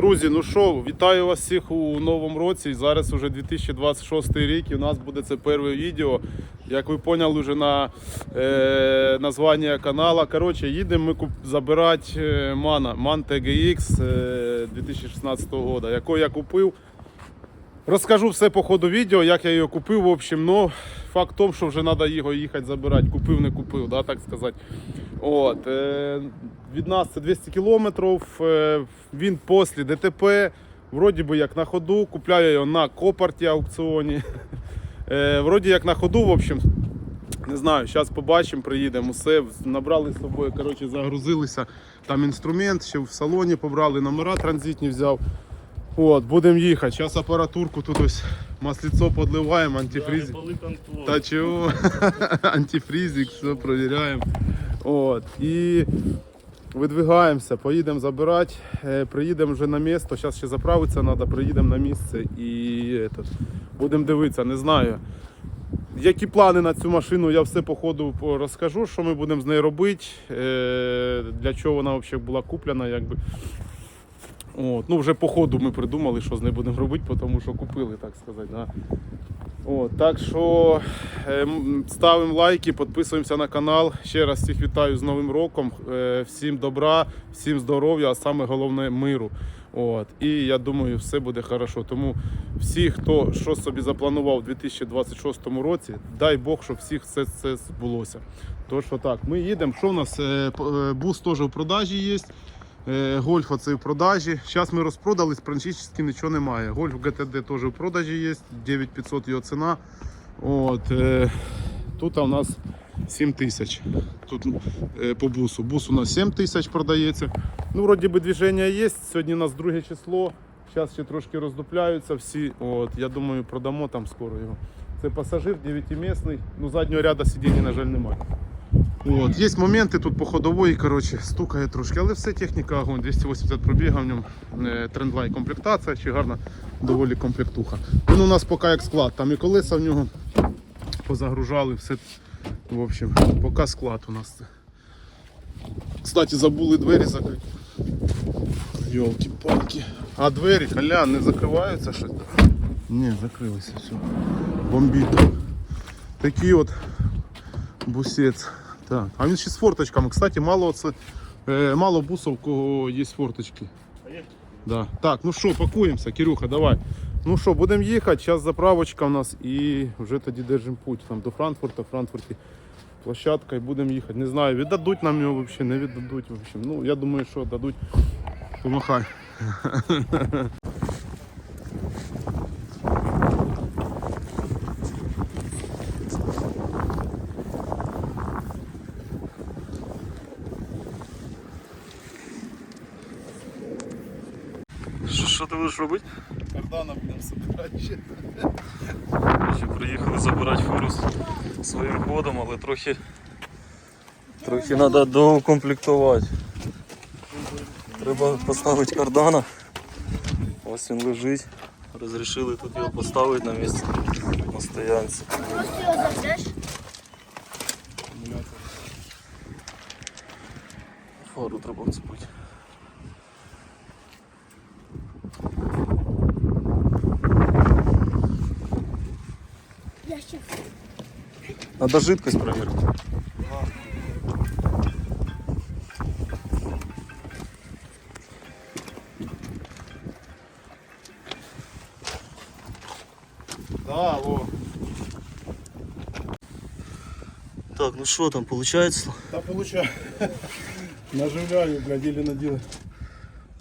Друзі, ну що, вітаю вас всіх у новому році. Зараз вже 2026 рік і у нас буде це перше відео. Як ви поняли вже на е, названня каналу. Коротше, їдемо ми куп- забирати е, Мана, Ман TGX е, 2016 року, яку я купив. Розкажу все по ходу відео, як я його купив. В общем, ну, факт в тому, що вже треба його їхати забирати. Купив, не купив, да, так сказати. От, е, від нас це 200 кілометрів. Е, він після ДТП. Вроді би як на ходу. Купляю його на копарті аукціоні. Е, вроді як на ходу, в общем. Не знаю, зараз побачимо, приїдемо. Все, набрали з собою, коротше, загрузилися. Там інструмент, ще в салоні побрали, номера транзитні взяв. От, будемо їхати. Зараз апаратурку тут ось масліцо подливаємо, антифриз. Та чого? Антифризик, все перевіряємо. От. І видвигаємося, поїдемо забирати. Е, Приїдемо вже на місто. Зараз ще заправитися треба, приїдемо на місце і будемо дивитися, не знаю. Які плани на цю машину, я все по ходу розкажу, що ми будемо з нею робити, е, для чого вона взагалі була куплена. Якби. От, ну вже по ходу ми придумали, що з нею будемо робити, тому що купили, так сказати. Да. От, так що е, ставимо лайки, підписуємося на канал. Ще раз всіх вітаю з Новим роком. Е, всім добра, всім здоров'я, а саме головне миру. От. І я думаю, все буде хорошо. Тому всі, хто що собі запланував у 2026 році, дай Бог, щоб всіх все це збулося. Тож отак, ми їдемо. Що в нас? Е, е, Бус теж в продажі є. Е, Гольф оцей в продажі. Зараз ми розпродались, практично нічого немає. Гольф GTD теж в продажі є, 9500 його ціна. От, е, тут у нас 7 тисяч. Тут е, по бусу. Бус у нас 7 тисяч продається. Ну, вроді би движення є. Сьогодні у нас друге число. Зараз ще трошки роздупляються всі. От, я думаю, продамо там скоро його. Це пасажир 9-місний. Ну, заднього ряду сидіння, на жаль, немає. От, є моменти тут по ходової, коротше, стукає трошки, але все техніка огонь, 280 пробіга в ньому, е, трендлайн комплектація, чи гарна доволі комплектуха. Він у нас поки як склад, там і колеса в нього позагружали, все. В общем, поки склад у нас. Кстати, забули двері закрити. Йолки-палки. А двері, колян, не закриваються щось? Ні, закрилися, все. Бомбіт. Такий от бусець. Так. А він ще з форточками. Кстати, мало, це, е, мало бусів, у кого є форточки. Да. Так, ну що, пакуємося, Кирюха, давай. Ну що, будемо їхати, зараз заправочка у нас і вже тоді держимо путь там, до Франкфурта, в Франкфурті площадка і будемо їхати. Не знаю, віддадуть нам його взагалі, не віддадуть. В общем. Ну, я думаю, що дадуть. Помахай. Що, ти будеш робити? Кардана будемо збирати ще. Приїхали забирати фуру своїм ходом, але трохи трохи треба доукомплектувати. Треба поставити кардана. Ось він лежить. Розрішили тут його поставити на місце на стоянці. Просто його забереш. Фару треба вцепити. Надо жидкость проверить. Да, во. Так, ну що там, виходить? Та получаю. Наживляю, блядь, или на діло.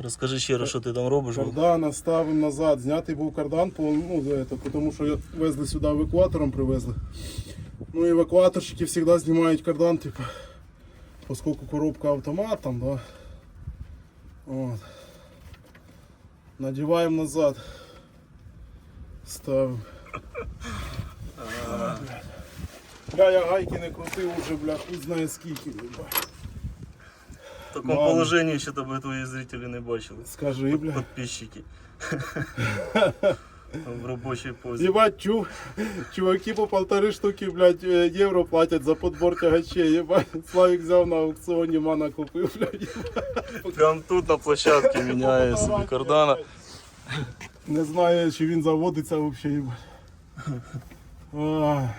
Розкажи ще раз, що ти там робиш. бо- Кардан ставимо назад. Знятий був кардан, ну, тому що везли сюди евакуатором привезли. Ну, евакуаторщики завжди знімають кардан, типу, поскольку коробка автомат там, да. От. Надіваємо назад. Ставимо. Бля, я гайки не крутив уже, бля, хуй знає скільки. Бля. В такому положенні ще тебе твої зрителі не бачили. Скажи, бля. Подписчики. В робочій позі. Ебать, чу, чуваки по полторы штуки, блядь, євро платять за подбор тягачей. Ебать, Славік взяв на аукціоні, мана купив, блядь. Прям тут на площадці міняє собі кардана. Не знаю, чи він заводиться взагалі, ебать.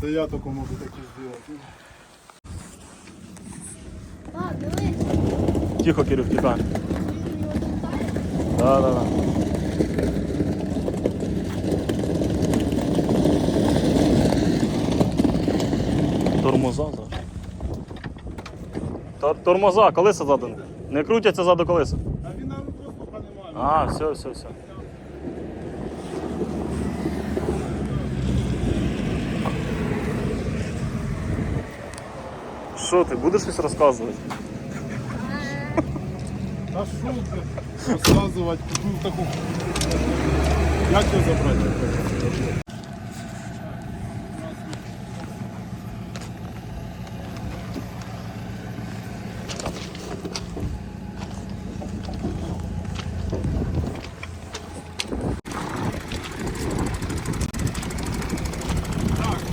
Це я тільки можу таке зробити. Тихо, Кирюх, тихо. Да, да, да. Тормоза зараз. Тор- Тормоза, колеса ззаду. Не крутяться ззаду колеса. А він нам воздуха немає. А, все, все, все. Що ти, будеш щось розказувати? Та що ти розказувати? Ну, таку... Як його забрати?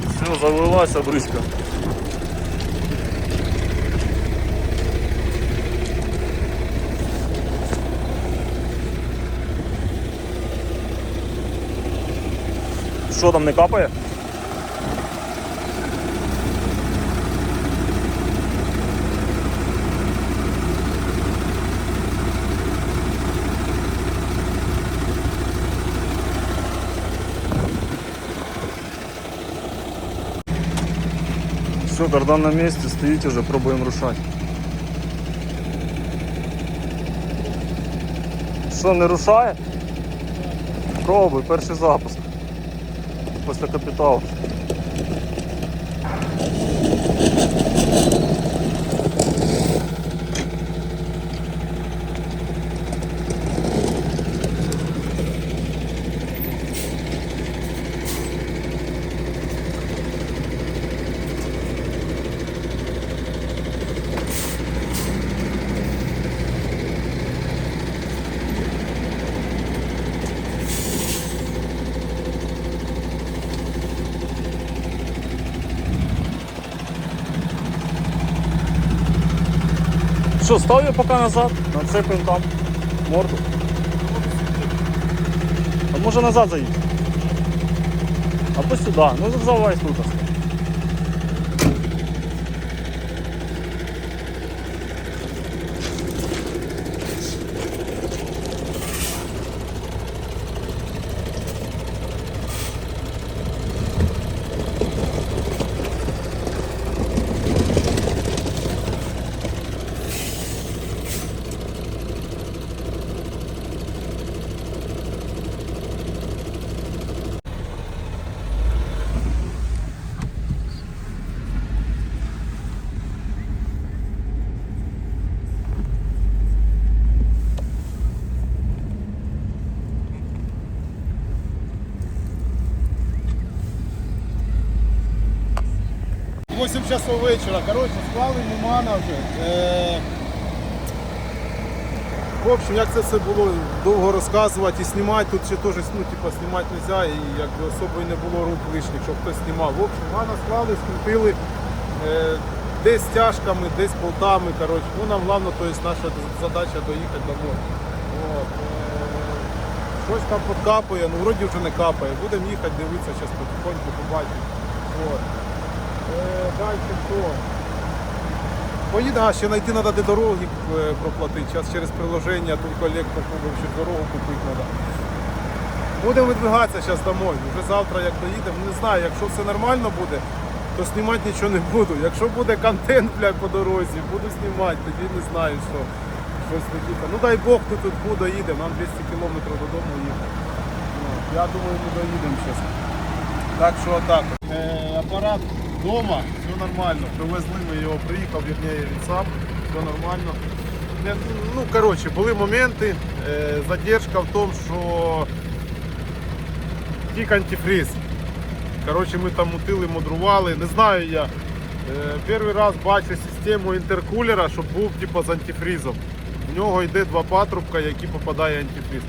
Все, завелася бризка. Що там не капає? Все, кардан на місці, стоїть уже, пробуємо рушати. Що, не рушає? Пробуй, перший запуск. Після Що, ставлю поки назад, нацепимо там морду. А може назад заїдь? Або сюди, ну завай тут. Восемь часов вечора. Коротше, склали Мумана вже. Е... В общем, як це все було довго розказувати і знімати, тут ще теж ну, типу, знімати не можна, і якби особо і не було рук лишніх, щоб хтось знімав. В общем, Мана склали, скрутили е... десь тяжками, десь болтами. Коротше. Ну, нам головне, то есть, наша задача доїхати домой. От. Е... Щось там подкапує, ну вроді вже не капає. Будемо їхати, дивитися, зараз потихоньку побачимо. Далі що? Поїде, а ще знайти треба де дороги е, проплатити. Зараз через приложення тут колектор купив, ще дорогу купити треба. Будемо видвигатися зараз домой. Вже завтра як доїдемо, не знаю, якщо все нормально буде, то знімати нічого не буду. Якщо буде контент блядь, по дорозі, буду знімати, тоді не знаю, що щось таке. Ну дай Бог, тут тут буде, доїдемо, нам 200 кілометрів додому їхати. Ну, Я думаю, ми доїдемо зараз. Так що так. Е, апарат вдома, все нормально. Привезли ми його, приїхав, вірніше, він сам, все нормально. Ну, коротше, були моменти. Е, задержка в тому, що тік антифриз. Коротше, ми там мутили, мудрували. Не знаю я. Е, перший раз бачу систему інтеркулера, щоб був типу, з антифризом. В нього йде два патрубка, які попадає антифриз.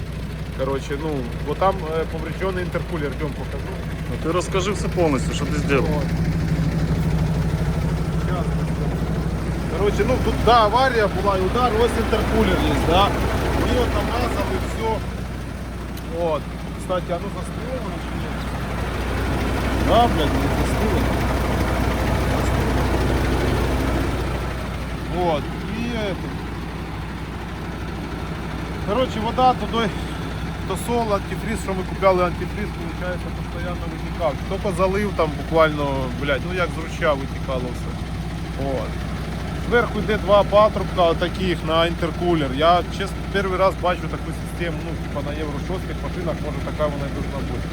Коротше, ну, бо там е, повреждений інтеркулер, йдем покажу. Ну ти розкажи все повністю, що ти зробив. Вот. Щас. Короче, ну тут да, аварія була і удар, ось інтеркулер є, да. І от намазали все. От. Кстати, оно застыло чи ні? Да, блядь, не застыло. Вот. І это. Короче, вода туди то сол, антифриз, що ми купляли антифриз, виходить, постійно витікав. Тільки залив там буквально, блядь, ну як з руча витікало все. От. Зверху йде два патрубка таких на інтеркулер. Я чесно перший раз бачу таку систему, ну, типа на Євро 6 машинах, може така вона і должна бути.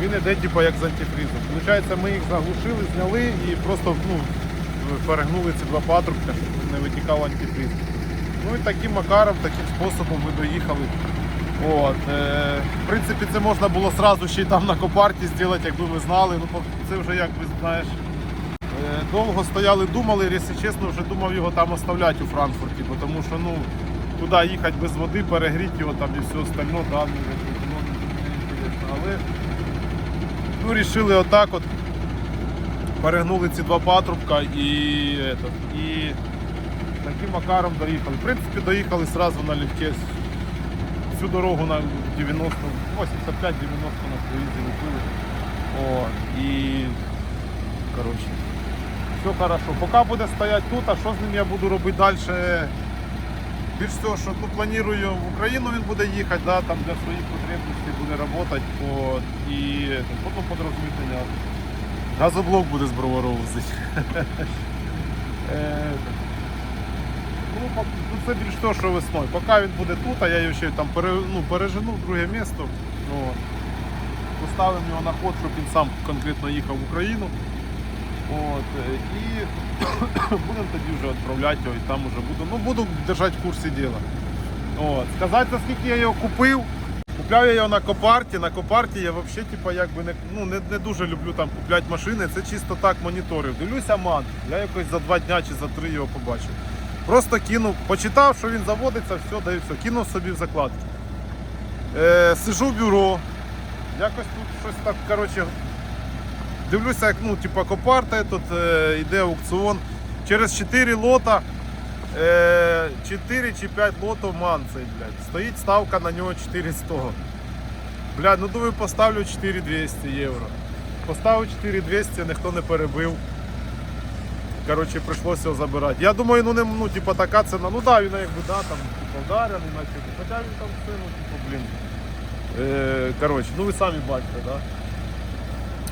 Він іде типа як з антифризом. Получається, ми їх заглушили, зняли і просто ну, перегнули ці два патрубка, щоб не витікав антифриз. Ну і таким макаром, таким способом ми доїхали. От, е, в принципі, це можна було сразу ще й там на копарті зробити, якби ми знали. Ну, це вже як би знаєш. Довго стояли, думали, якщо чесно, вже думав його там оставляти у Франкфурті, тому що ну, туди їхати без води, перегріти його там і все остальне, да, ну. Але ну, рішили отак от. Перегнули ці два патрубка і, этот, і таким макаром доїхали. В принципі, доїхали одразу на легке. Всю дорогу на 90, 85-90 на проїзді летили. О, і коротше, все хорошо. Поки буде стояти тут, а що з ним я буду робити далі? Більш всього, що ну, планую в Україну він буде їхати, да, там для своїх потребностей буде працювати. От, і потім подрозмітнення. Газоблок буде з Ну, ну, це більш того, що весною. Поки він буде тут, а я його ще там ну, пережену в друге місто. Поставимо його на ход, щоб він сам конкретно їхав в Україну. От. е, І будемо тоді вже відправляти його і там вже буду. Ну, буду держати в курсі діла. От. Сказати, за скільки я його купив. Купляв я його на Копарті. На Копарті я взагалі типу, якби не, ну, не, не дуже люблю там купляти машини. Це чисто так моніторив. Дивлюся ман. Я якось за два дня чи за три його побачив. Просто кинув, почитав, що він заводиться, все, да все. Кинув собі в закладки. Е, сижу в бюро. Якось тут щось так, коротше, дивлюся, як ну, типа копарта, тут е, йде аукціон. Через 4 лота, е, 4 чи 5 лотів ман цей, блядь. Стоїть ставка на нього 400. Блядь, ну думаю, поставлю 4200 євро. Поставив 4200, ніхто не перебив. Коротше, прийшлося його забирати. Я думаю, ну не ну, типа, така ціна. Ну да, він якби да, там, типу, вдарений, наче. Хоча він там все, ну, типу, блін. Е, коротше, ну ви самі бачите, да?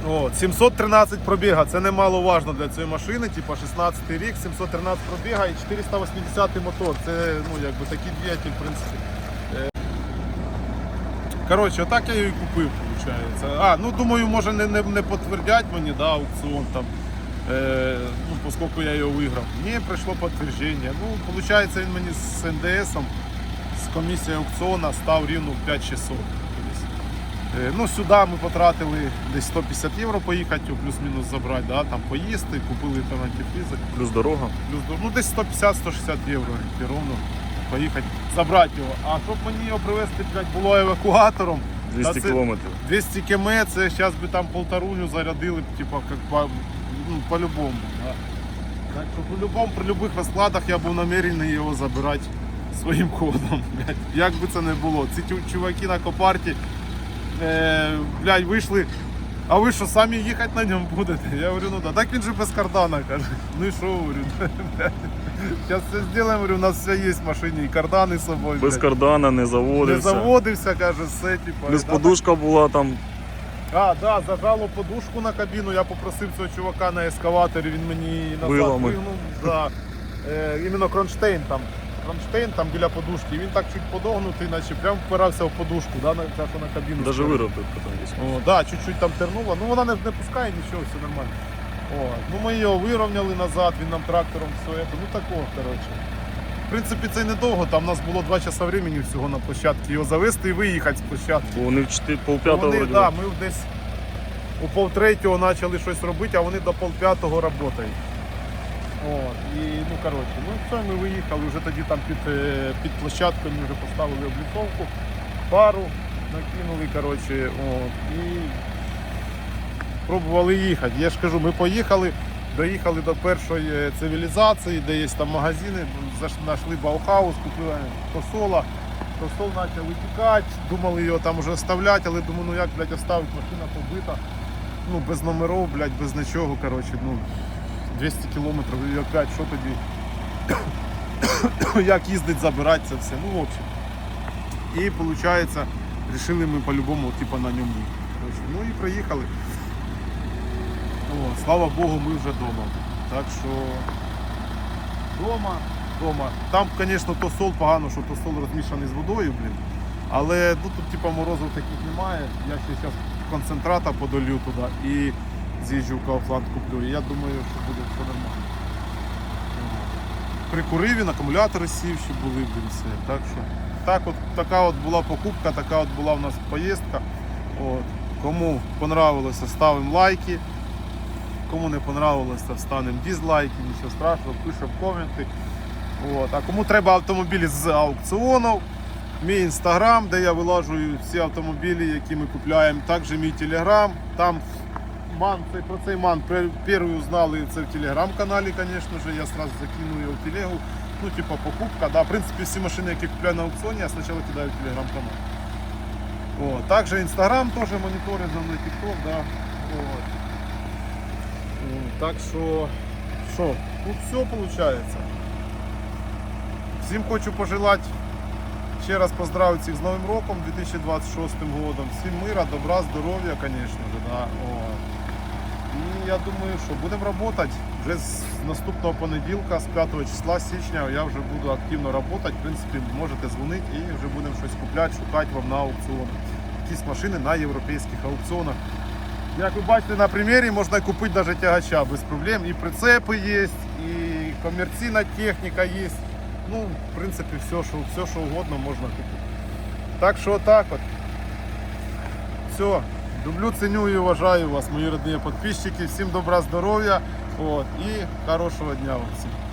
О, 713 пробіга, це немаловажно для цієї машини, типу 16 рік, 713 пробіга і 480 мотор. Це ну, якби такий двигатель, в принципі. Е, Коротше, отак я її купив, виходить. А, ну думаю, може не, не, не підтвердять мені да, аукціон там. Е, ну, поскольку я його виграв. Ні, прийшло підтвердження. Ну, виходить, він мені з НДСом, з комісією аукціону став рівно в 5600. Е, Ну, сюди ми потратили десь 150 євро поїхати, плюс-мінус забрати, да, там поїсти, купили там антифризик, Плюс дорога. плюс ну, десь 150-160 євро ровно поїхати забрати його. А щоб мені його привезти, блядь, було евакуатором, 200 це- кілометрів. 200 км, це зараз би там полторуню зарядили, б, типа, по, ну, по-любому. Да. Так що по-любому, при будь-яких розкладах я був намірений його забирати своїм ходом. Блядь. Як би це не було. Ці чуваки на копарті е, блядь, вийшли. А ви що, самі їхати на ньому будете? Я говорю, ну да. Так він же без кардана каже. Ну і що говорю? Зараз все зробимо, говорю, у нас все є в машині, і кардани з собою. Без блядь. кардана не Не заводився. заводився, каже, все, типу. Плюс да, подушка була там. а, да, зажало подушку на кабіну. Я попросив цього чувака на ескаваторі, він мені назад Вилами. вигнув. Да. Е, іменно кронштейн там. Кронштейн там біля подушки. Він так чуть подогнутий, наче прям впирався в подушку, да, на, так, на кабіну. Стоїть. виробив потім десь. О, да, чуть-чуть там тернуло. Ну вона не, не пускає нічого, все нормально. О, ну ми його вирівняли назад, він нам трактором все. Это, ну такого, коротше. В принципі, це недовго, там у нас було 2 часа времени всього на площадці. Його завести і виїхати з площадки. Вони в 4, полп'ятого Вони, да, ми десь у полтретього почали щось робити, а вони до полп'ятого працюють. От, і, ну, коротше, ну все, ми виїхали, вже тоді там під, е, під площадкою ми вже поставили обліковку, пару, накинули, коротше, от, і пробували їхати. Я ж кажу, ми поїхали, доїхали до першої е, цивілізації, де є там магазини, знайшли Баухаус, купили посола. Посол почав витікати, думали його там вже оставляти, але думаю, ну як, блядь, оставити, машина побита, ну, без номерів, блядь, без нічого, коротше, ну, 200 кілометрів, і опять, що тоді, як їздить, забирати це все, ну, в общем. І, виходить, вирішили ми по-любому, типу, на ньому. Ну і приїхали. О, слава Богу, ми вже вдома. Так що вдома, вдома. Там, звісно, то сол погано, що то сол розмішаний з водою, блін. Але ну, тут типу, морозів таких немає. Я ще зараз концентрата подолю туди і з'їжджу в Kaufland куплю. І я думаю, що буде все нормально. Прикурив він, акумулятори сів, сівші були, блін, все. Так що так от, така от була покупка, така от була в нас поїздка. От. Кому понравилося, ставимо лайки. Кому не понравилося, ставимо дізлайки, нічого страшного, пишемо коменти. От. А кому треба автомобілі з аукціону, мій інстаграм, де я вилажую всі автомобілі, які ми купуємо. Також мій телеграм. Там ман, цей, про цей ман пер- перший узнали це в телеграм-каналі, звісно ж. Я сразу закину його в телегу. Ну, типа покупка. Да. В принципі, всі машини, які купляю на аукціоні, я спочатку кидаю в телеграм-канал. От. Також інстаграм теж моніторить за мною TikTok, да. От. М, Так що, що, тут все виходить. Всім хочу пожелати ще раз поздравити всіх з Новим роком 2026 годом. Всім мира, добра, здоров'я, звісно ж. Да. От. І я думаю, що будемо працювати. Вже з наступного понеділка, з 5 числа січня, я вже буду активно працювати. В принципі, можете дзвонити і вже будемо щось купляти, шукати вам на аукціонах. Якісь машини на європейських аукціонах. Як ви бачите на примірі, можна купити навіть тягача без проблем. І прицепи є, і комерційна техніка є. Ну, в принципі, все, що, все, що угодно можна купити. Так що так от. Все. Люблю, ценю і вважаю вас, мої родні підписчики. Всім добра, здоров'я і хорошого дня вам всім.